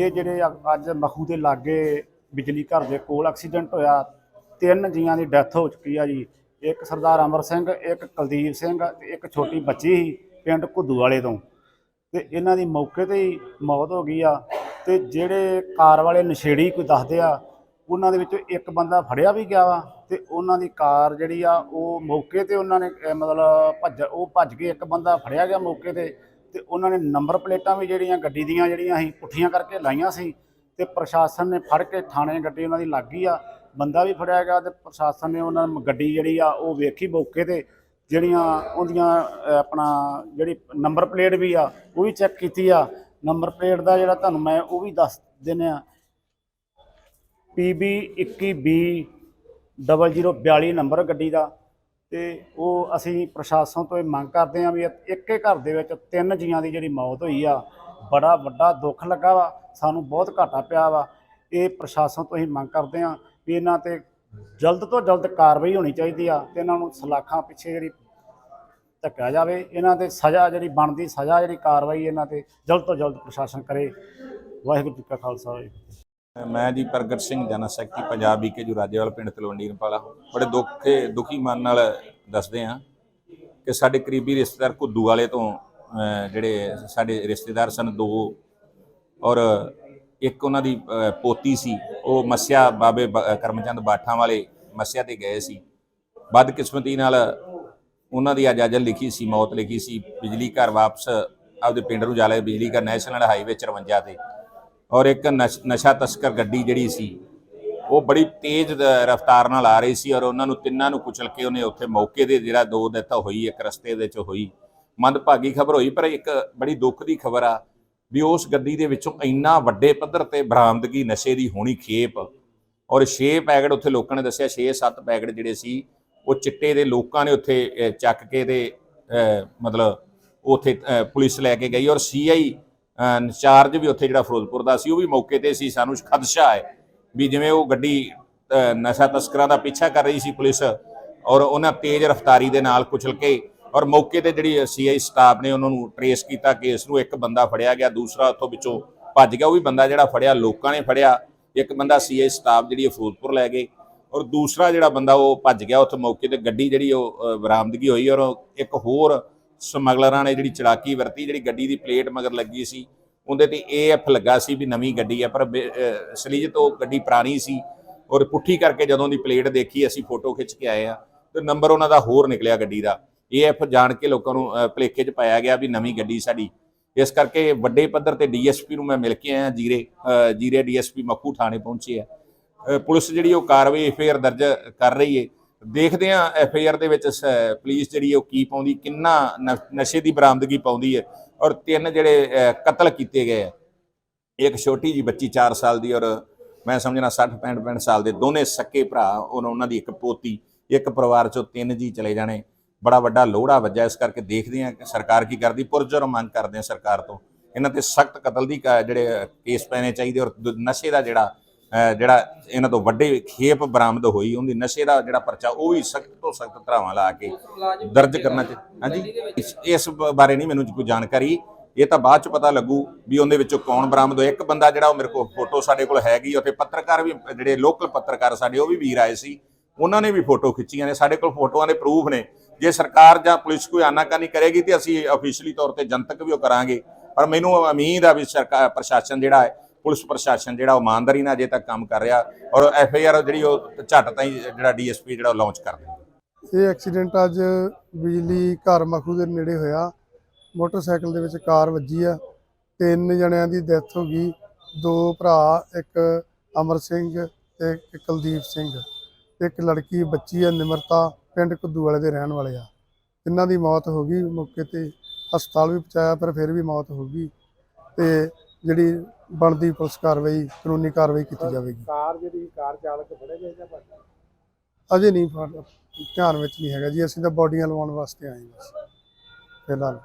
ਇਹ ਜਿਹੜੇ ਅ- ਅੱਜ ਮਖੂ ਦੇ ਲਾਗੇ ਬਿਜਲੀ ਘਰ ਦੇ ਕੋਲ ਐਕਸੀਡੈਂਟ ਹੋਇਆ ਤਿੰਨ ਜੀਆਂ ਦੀ ਡੈਥ ਹੋ ਚੁੱਕੀ ਆ ਜੀ। ਇੱਕ ਸਰਦਾਰ ਅਮਰ ਸਿੰਘ ਇੱਕ ਕੁਲਦੀਪ ਸਿੰਘ ਤੇ ਇੱਕ ਛੋਟੀ ਬੱਚੀ ਸੀ ਪਿੰਡ ਘੁੱਦੂ ਵਾਲੇ ਤੋਂ। ਤੇ ਇਹਨਾਂ ਦੀ ਮੌਕੇ ਤੇ ਹੀ ਮੌਤ ਹੋ ਗਈ ਆ ਤੇ ਜਿਹੜੇ ਕਾਰ ਵਾਲੇ ਨਸ਼ੇੜੀ ਕੋਈ ਦੱਸਦੇ ਆ ਉਹਨਾਂ ਦੇ ਵਿੱਚੋਂ ਇੱਕ ਬੰਦਾ ਫੜਿਆ ਵੀ ਗਿਆ ਵਾ ਤੇ ਉਹਨਾਂ ਦੀ ਕਾਰ ਜਿਹੜੀ ਆ ਉਹ ਮੌਕੇ ਤੇ ਉਹਨਾਂ ਨੇ ਅਹ, ਮਤਲਬ ਭੱਜ ਉਹ ਭੱਜ ਕੇ ਇੱਕ ਬੰਦਾ ਫੜਿਆ ਗਿਆ ਮੌਕੇ ਤੇ। ਤੇ ਉਹਨਾਂ ਨੇ ਨੰਬਰ ਪਲੇਟਾਂ ਵੀ ਜਿਹੜੀਆਂ ਗੱਡੀ ਦੀਆਂ ਜਿਹੜੀਆਂ ਅਸੀਂ ਪੁੱਠੀਆਂ ਕਰਕੇ ਲਾਈਆਂ ਸੀ ਤੇ ਪ੍ਰਸ਼ਾਸਨ ਨੇ ਫੜ ਕੇ ਥਾਣੇ ਗੱਡੀ ਉਹਨਾਂ ਦੀ ਲੱਗ ਗਈ ਆ, ਬੰਦਾ ਵੀ ਫੜਿਆ ਗਿਆ ਤੇ ਪ੍ਰਸ਼ਾਸਨ ਨੇ ਉਹਨਾਂ ਨੂੰ ਗੱਡੀ ਜਿਹੜੀ ਆ ਉਹ ਵੇਖੀ ਮੌਕੇ ਤੇ, ਜਿਹੜੀਆਂ ਉਹਦੀਆਂ ਆਪਣਾ ਜਿਹੜੀ ਨੰਬਰ ਪਲੇਟ ਵੀ ਆ, ਉਹ ਵੀ ਚੈੱਕ ਕੀਤੀ ਆ। ਨੰਬਰ ਪਲੇਟ ਦਾ ਜਿਹੜਾ ਤੁਹਾਨੂੰ ਮੈਂ ਉਹ ਵੀ ਦੱਸ ਦਿੰਨੇ ਆ। PB 21B 0042 ਨੰਬਰ ਗੱਡੀ ਦਾ ਤੇ ਉਹ ਅਸੀਂ ਪ੍ਰਸ਼ਾਸਨ ਤੋਂ ਇਹ ਮੰਗ ਕਰਦੇ ਹਾਂ ਵੀ ਇੱਕ ਘਰ ਦੇ ਵਿੱਚ ਤਿੰਨ ਜੀਆਂ ਦੀ ਜਿਹੜੀ ਮੌਤ ਹੋਈ ਆ, ਬੜਾ ਵੱਡਾ ਦੁੱਖ ਲੱਗਾ ਵਾ, ਸਾਨੂੰ ਬਹੁਤ ਘਾਟਾ ਪਿਆ ਵਾ। ਇਹ ਪ੍ਰਸ਼ਾਸਨ ਤੋਂ ਅਸੀਂ ਮੰਗ ਕਰਦੇ ਹਾਂ ਵੀ ਇਹਨਾਂ ਤੇ ਜਲਦ ਤੋਂ ਜਲਦ ਕਾਰਵਾਈ ਹੋਣੀ ਚਾਹੀਦੀ ਆ ਤੇ ਇਹਨਾਂ ਨੂੰ ਸਲਾਖਾਂ ਪਿੱਛੇ ਜਿਹੜੀ ਧੱਕਿਆ ਜਾਵੇ, ਇਹਨਾਂ ਤੇ ਸਜ਼ਾ ਜਿਹੜੀ ਬਣਦੀ, ਸਜ਼ਾ ਜਿਹੜੀ ਕਾਰਵਾਈ ਇਹਨਾਂ ਤੇ ਜਲਦ ਤੋਂ ਜਲਦ ਪ੍ਰਸ਼ਾਸਨ ਕਰੇ। ਵਾਹਿਗੁਰੂ ਜੀ ਕਾ ਖਾਲਸਾ ਮੈਂ ਜੀ ਪ੍ਰਗਟ ਸਿੰਘ ਜਨ ਸੈਕਟਰੀ ਪੰਜਾਬ ਵਿਕੇ ਜੂ ਰਾਜੇਵਾਲ ਪਿੰਡ ਤਲਵੰਡੀ ਰੰਪਾਲਾ ਬੜੇ ਦੁੱਖੇ, ਦੁਖੀ ਮਨ ਨਾਲ ਦੱਸਦੇ ਹਾਂ ਕਿ ਸਾਡੇ ਕਰੀਬੀ ਰਿਸ਼ਤੇਦਾਰ ਘੁੱਦੂ ਵਾਲੇ ਤੋਂ ਜਿਹੜੇ ਸਾਡੇ ਰਿਸ਼ਤੇਦਾਰ ਸਨ ਦੋ ਔਰ ਇੱਕ ਉਹਨਾਂ ਦੀ ਪੋਤੀ ਸੀ। ਉਹ ਮੱਸਿਆ ਬਾਬੇ ਬ- ਕਰਮਚੰਦ ਬਾਠਾਂ ਵਾਲੇ ਮੱਸਿਆ ਤੇ ਗਏ ਸੀ। ਬਦਕਿਸਮਤੀ ਨਾਲ ਉਹਨਾਂ ਦੀ ਅੱਜ ਅਜਲ ਲਿਖੀ ਸੀ, ਮੌਤ ਲਿਖੀ ਸੀ। ਬਿਜਲੀ ਘਰ ਵਾਪਸ ਆਪਦੇ ਪਿੰਡ ਨੂੰ ਜਾ ਲਏ ਬਿਜਲੀ ਘਰ ਨੈਸ਼ਨਲ ਹਾਈਵੇ 54 ਤੇ ਔਰ ਇੱਕ ਨਸ਼- ਨਸ਼ਾ ਤਸਕਰ ਗੱਡੀ ਜਿਹੜੀ ਸੀ ਉਹ ਬੜੀ ਤੇਜ਼ ਰਫ਼ਤਾਰ ਨਾਲ ਆ ਰਹੀ ਸੀ ਔਰ ਉਹਨਾਂ ਨੂੰ ਤਿੰਨਾਂ ਨੂੰ ਕੁਚਲ ਕੇ ਉਹਨੇ ਉੱਥੇ ਮੌਕੇ ਦੇ ਜਿਹੜਾ ਦੋ ਦਿੱਤਾ ਹੋਈ ਇੱਕ ਰਸਤੇ ਦੇ ਵਿੱਚ ਹੋਈ। ਮੰਦਭਾਗੀ ਖਬਰ ਹੋਈ ਪਰ ਇੱਕ ਬੜੀ ਦੁੱਖ ਦੀ ਖਬਰ ਆ ਵੀ ਉਸ ਗੱਡੀ ਦੇ ਵਿੱਚੋਂ ਇੰਨਾ ਵੱਡੇ ਪੱਧਰ ਤੇ ਬਰਾਮਦਗੀ ਨਸ਼ੇ ਦੀ ਹੋਣੀ ਖੇਪ ਔਰ 6 ਪੈਕਟ ਉੱਥੇ ਲੋਕਾਂ ਨੇ ਦੱਸਿਆ 6-7 ਪੈਕਟ ਜਿਹੜੇ ਸੀ ਉਹ ਚਿੱਟੇ ਦੇ ਲੋਕਾਂ ਨੇ ਉੱਥੇ ਚੱਕ ਕੇ ਤੇ ਅਹ, ਮਤਲਬ ਉੱਥੇ ਪੁਲਿਸ ਲੈ ਕੇ ਗਈ ਔਰ ਸੀਆਈ ਇੰਚਾਰਜ ਵੀ ਉੱਥੇ ਜਿਹੜਾ ਫਿਰੋਜ਼ਪੁਰ ਦਾ ਸੀ, ਉਹ ਵੀ ਮੌਕੇ ਤੇ ਸੀ, ਸਾਨੂੰ ਖਦਸ਼ਾ ਹੈ ਵੀ ਜਿਵੇਂ ਉਹ ਗੱਡੀ ਨਸ਼ਾ ਤਸਕਰਾਂ ਦਾ ਪਿੱਛਾ ਕਰ ਰਹੀ ਸੀ ਪੁਲਿਸ ਔਰ ਉਹਨਾਂ ਤੇਜ਼ ਰਫ਼ਤਾਰੀ ਦੇ ਨਾਲ ਕੁਚਲ ਕੇ ਔਰ ਮੌਕੇ ਤੇ ਜਿਹੜੀ ਸੀਆਈ ਸਟਾਫ ਨੇ ਉਹਨਾਂ ਨੂੰ ਟਰੇਸ ਕੀਤਾ ਕੇਸ ਨੂੰ ਇੱਕ ਬੰਦਾ ਫੜਿਆ ਗਿਆ, ਦੂਸਰਾ ਉੱਥੋਂ ਵਿੱਚੋਂ ਭੱਜ ਗਿਆ, ਉਹ ਵੀ ਬੰਦਾ ਜਿਹੜਾ ਫੜਿਆ, ਲੋਕਾਂ ਨੇ ਫੜਿਆ, ਇੱਕ ਬੰਦਾ ਸੀਆਈ ਸਟਾਫ ਜਿਹੜੀ ਇਹ ਫਿਰੋਜ਼ਪੁਰ ਲੈ ਗਏ ਔਰ ਦੂਸਰਾ ਜਿਹੜਾ ਬੰਦਾ ਉਹ ਭੱਜ ਗਿਆ ਉੱਥੇ ਮੌਕੇ ਤੇ ਗੱਡੀ ਜਿਹੜੀ ਉਹ ਬਰਾਮਦਗੀ ਹੋਈ ਔਰ ਇੱਕ ਹੋਰ ਸਮਗਲਰਾਂ ਨੇ ਜਿਹੜੀ ਚਲਾਕੀ ਵਰਤੀ ਜਿਹੜੀ ਗੱਡੀ ਦੀ ਪਲੇਟ ਮਗਰ ਲੱਗੀ ਸੀ ਉਹਦੇ ਤੇ ਏਐਫ ਲੱਗਾ ਸੀ ਵੀ ਨਵੀਂ ਗੱਡੀ ਹੈ ਪਰ ਬੇ- ਅਹ, ਅਸਲੀਅਤ ਗੱਡੀ ਪੁਰਾਣੀ ਸੀ ਔਰ ਪੁੱਠੀ ਕਰਕੇ ਜਦੋਂ ਦੀ ਪਲੇਟ ਦੇਖੀ ਅਸੀਂ ਫੋਟੋ ਖਿੱਚ ਕੇ ਆਏ ਆ ਤੇ ਨੰਬਰ ਉਹਨਾਂ ਦਾ ਹੋਰ ਨਿਕਲਿਆ ਗੱਡੀ ਦਾ। ਏਐਫ ਜਾਣ ਕੇ ਲੋਕਾਂ ਨੂੰ ਅਹ, ਭੁਲੇਖੇ 'ਚ ਪਾਇਆ ਗਿਆ ਵੀ ਨਵੀਂ ਗੱਡੀ ਸਾਡੀ। ਇਸ ਕਰਕੇ ਵੱਡੇ ਪੱਧਰ ਤੇ ਡੀਐਸਪੀ ਨੂੰ ਮੈਂ ਮਿਲ ਕੇ ਆਇਆ ਜੀਰੇ ਅਹ, ਜੀਰੇ ਡੀਐਸਪੀ ਮੱਖੂ ਥਾਣੇ ਪਹੁੰਚੇ ਆ। ਪੁਲਿਸ ਜਿਹੜੀ ਉਹ ਕਾਰਵਾਈ ਐਫਆਈਆਰ ਦਰਜ ਕਰ ਰਹੀ ਏ। ਦੇਖਦੇ ਆ ਐਫਆਈਆਰ ਦੇ ਵਿੱਚ ਪੁਲਿਸ ਜਿਹੜੀ ਉਹ ਕੀ ਪਾਉਂਦੀ, ਕਿੰਨਾ ਨਸ਼ੇ ਦੀ ਬਰਾਮਦਗੀ ਪਾਉਂਦੀ ਹੈ ਔਰ ਤਿੰਨ ਜਿਹੜੇ ਕਤਲ ਕੀਤੇ ਗਏ ਆ ਇੱਕ ਛੋਟੀ ਜੀ ਬੱਚੀ 4 ਸਾਲ ਦੀ ਔਰ ਮੈਂ ਸਮਝਣਾ 60 65 65 ਸਾਲ ਦੇ ਦੋਨੇ ਸੱਕੇ ਭਰਾ ਔਰ ਉਹਨਾਂ ਦੀ ਇੱਕ ਪੋਤੀ, ਇੱਕ ਪਰਿਵਾਰ ਚੋਂ ਤਿੰਨ ਜੀ ਚਲੇ ਜਾਣੇ। ਬੜਾ ਵੱਡਾ ਲੋੜਾ ਵੱਜਾ ਇਸ ਕਰਕੇ ਦੇਖਦੇ ਆ ਕਿ ਸਰਕਾਰ ਕੀ ਕਰਦੀ, ਪੁਰਜਰ ਮੰਗ ਕਰਦੇ ਆ ਸਰਕਾਰ ਤੋਂ। ਇਹਨਾਂ ਤੇ ਸਖਤ ਕਤਲ ਦੀ ਕ- ਜਿਹੜੇ ਕੇਸ ਪੈਣੇ ਚਾਹੀਦੇ ਔਰ ਦ- ਨਸ਼ੇ ਦਾ ਜਿਹੜਾ ਜਿਹੜਾ ਇਹਨਾਂ ਤੋਂ ਵੱਡੇ ਖੇਪ ਬਰਾਮਦ ਹੋਈ, ਉਹਦੀ ਨਸ਼ੇ ਦਾ ਜਿਹੜਾ ਪਰਚਾ, ਉਹ ਵੀ ਸਖਤ ਤੋਂ ਸਖਤ ਧਰਾਵਾਂ ਲਾ ਕੇ ਦਰਜ ਕਰਨਾ ਚਾਹੀਦਾ ਹਾਂਜੀ। ਇਸ- ਬਾਰੇ ਨਹੀਂ ਮੈਨੂੰ ਕੋਈ ਜਾਣਕਾਰੀ। ਇਹ ਤਾਂ ਬਾਅਦ ਚ ਪਤਾ ਲੱਗੂ ਵੀ ਉਹਦੇ ਵਿੱਚੋਂ ਕੌਣ ਬਰਾਮਦ ਹੋਇਆ। ਇੱਕ ਬੰਦਾ ਜਿਹੜਾ ਉਹ ਮੇਰੇ ਕੋਲ ਫੋਟੋ ਸਾਡੇ ਕੋਲ ਹੈਗੀ ਉੱਥੇ ਪੱਤਰਕਾਰ ਵੀ, ਜਿਹੜੇ ਲੋਕਲ ਪੱਤਰਕਾਰ ਸਾਡੇ, ਉਹ ਵੀ ਵੀਰ ਆਏ ਸੀ। ਉਹਨਾਂ ਨੇ ਵੀ ਫੋਟੋ ਖਿੱਚੀਆਂ ਨੇ। ਸਾਡੇ ਕੋਲ ਫੋਟੋਆਂ ਦੇ ਪ੍ਰੂਫ ਨੇ। ਜੇ ਸਰਕਾਰ ਜਾਂ ਪੁਲਿਸ ਕੋਈ ਆਨਾਕਾਨੀ ਕਰੇਗੀ ਤੇ ਅਸੀਂ ਅਫੀਸ਼ੀਅਲੀ ਤੌਰ ਤੇ ਜਨਤਕ ਵੀ ਉਹ ਕਰਾਂਗੇ। ਪਰ ਮੈਨੂੰ ਉਮੀਦ ਆ ਵੀ ਸਰਕਾਰ ਪ੍ਰਸ਼ਾਸਨ ਜਿਹੜਾ ਹੈ ਪੁਲਿਸ ਪ੍ਰਸ਼ਾਸਨ ਜਿਹੜਾ ਉਹ ਇਮਾਨਦਾਰੀ ਨਾਲ ਅਜੇ ਤੱਕ ਕੰਮ ਕਰ ਰਿਹਾ ਔਰ ਐਫ ਆਈ ਆਰ ਜਿਹੜੀ ਉਹ ਝੱਟ ਤਾਈਂ ਜਿਹੜਾ ਡੀਐਸਪੀ ਜਿਹੜਾ ਲਾਂਚ ਕਰ ਦੇਗਾ ਇਹ ਐਕਸੀਡੈਂਟ ਅੱਜ ਬਿਜਲੀ ਘਰ ਮਖੂ ਦੇ ਨੇੜੇ ਹੋਇਆ। ਮੋਟਰਸਾਈਕਲ ਦੇ ਵਿੱਚ ਕਾਰ ਵੱਜੀ ਆ। ਤਿੰਨ ਜਣਿਆਂ ਦੀ ਡੈਥ ਹੋ ਗਈ। ਦੋ ਭਰਾ, ਇੱਕ ਅਮਰ ਸਿੰਘ ਤੇ ਇੱਕ ਕੁਲਦੀਪ ਸਿੰਘ। ਇੱਕ ਲੜਕੀ, ਬੱਚੀ ਆ, ਨਿਮਰਤਾ, ਪਿੰਡ ਕੁੱਦੂ ਵਾਲੇ ਦੇ ਰਹਿਣ ਵਾਲੇ ਆ। ਇਹਨਾਂ ਦੀ ਮੌਤ ਹੋ ਗਈ। ਮੌਕੇ ਤੇ ਹਸਪਤਾਲ ਵੀ ਪਹੁੰਚਾਇਆ, ਪਰ ਫਿਰ ਵੀ ਮੌਤ ਹੋ ਗਈ। ਤੇ ਜਿਹੜੀ ਬਣਦੀ ਪੁਲਿਸ ਕਾਰਵਾਈ ਕਾਨੂੰਨੀ ਕਾਰਵਾਈ ਕੀਤੀ ਜਾਵੇਗੀ। ਕਾਰ ਜਿਹੜੀ ਕਾਰ ਚਾਲਕ ਫੜੇ ਗਏ ਜਾਂ ਭੱਜ? ਅਜੇ ਨਹੀਂ ਫੜ- ਧਿਆਨ ਵਿੱਚ ਨਹੀਂ ਹੈਗਾ ਜੀ। ਅਸੀਂ ਤਾਂ ਬੋਡੀਆਂ ਲਵਾਉਣ ਵਾਸਤੇ ਆਏ ਹਾਂ ਬਸ ਫਿਲਹਾਲ।